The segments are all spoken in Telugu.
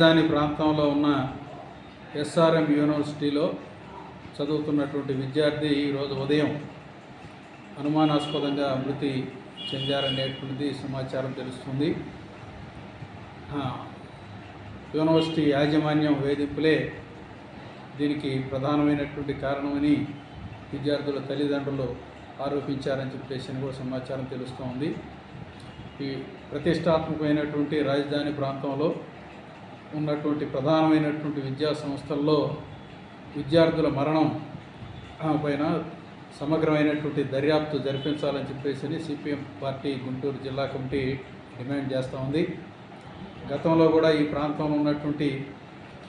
రాజధాని ప్రాంతంలో ఉన్న ఎస్ఆర్ఎం యూనివర్సిటీలో చదువుతున్నటువంటి విద్యార్థి ఈరోజు ఉదయం అనుమానాస్పదంగా మృతి చెందారనేటువంటిది సమాచారం తెలుస్తుంది. యూనివర్సిటీ యాజమాన్యం వేధింపులే దీనికి ప్రధానమైనటువంటి కారణమని విద్యార్థుల తల్లిదండ్రులు ఆరోపించారని చెప్పేసి అని కూడా సమాచారం తెలుస్తోంది. ఈ ప్రతిష్టాత్మకమైనటువంటి రాజధాని ప్రాంతంలో ఉన్నటువంటి ప్రధానమైనటువంటి విద్యా సంస్థల్లో విద్యార్థుల మరణం పైన సమగ్రమైనటువంటి దర్యాప్తు జరిపించాలని చెప్పేసి సిపిఎం పార్టీ గుంటూరు జిల్లా కమిటీ డిమాండ్ చేస్తూ ఉంది. గతంలో కూడా ఈ ప్రాంతంలో ఉన్నటువంటి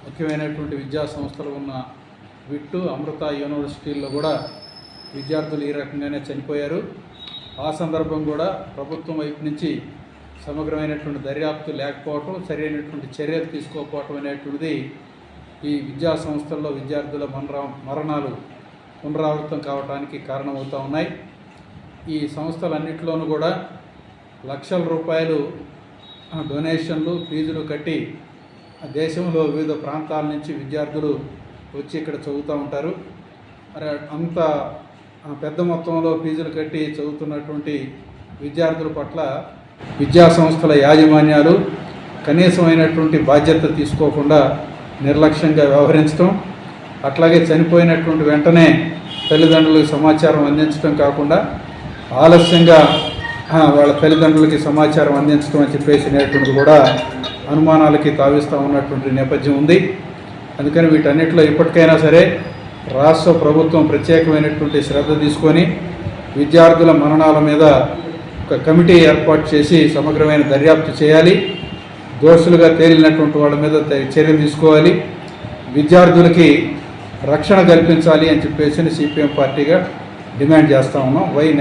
ముఖ్యమైనటువంటి విద్యా సంస్థలు ఉన్న విట్టు అమృత యూనివర్సిటీల్లో కూడా విద్యార్థులు ఈ రకంగానే చనిపోయారు. ఆ సందర్భం కూడా ప్రభుత్వం వైపు నుంచి సమగ్రమైనటువంటి దర్యాప్తు లేకపోవటం సరైనటువంటి చర్యలు తీసుకోకపోవటం అనేటువంటిది ఈ విద్యా సంస్థల్లో విద్యార్థుల మరణా మరణాలు పునరావృతం కావడానికి కారణమవుతూ ఉన్నాయి. ఈ సంస్థలన్నింటిలోనూ కూడా లక్షల రూపాయలు డొనేషన్లు ఫీజులు కట్టి దేశంలో వివిధ ప్రాంతాల నుంచి విద్యార్థులు వచ్చి ఇక్కడ చదువుతూ ఉంటారు. మరి అంత పెద్ద మొత్తంలో ఫీజులు కట్టి చదువుతున్నటువంటి విద్యార్థుల పట్ల విద్యా సంస్థల యాజమాన్యాలు కనీసమైనటువంటి బాధ్యత తీసుకోకుండా నిర్లక్ష్యంగా వ్యవహరించడం అట్లాగే చనిపోయినటువంటి వెంటనే తల్లిదండ్రులకు సమాచారం అందించడం కాకుండా ఆలస్యంగా వాళ్ళ తల్లిదండ్రులకి సమాచారం అందించడం అని చెప్పేసి కూడా అనుమానాలకి తావిస్తూ ఉన్నటువంటి నేపథ్యం ఉంది. అందుకని వీటన్నిటిలో ఇప్పటికైనా సరే రాష్ట్ర ప్రభుత్వం ప్రత్యేకమైనటువంటి శ్రద్ధ తీసుకొని విద్యార్థుల మరణాల మీద ఒక కమిటీ ఏర్పాటు చేసి సమగ్రమైన దర్యాప్తు చేయాలి. దోషులుగా తేలినటువంటి వాళ్ళ మీద చర్యలు తీసుకోవాలి. విద్యార్థులకి రక్షణ కల్పించాలి అని చెప్పేసి సిపిఎం పార్టీగా డిమాండ్ చేస్తా ఉన్నాం. వై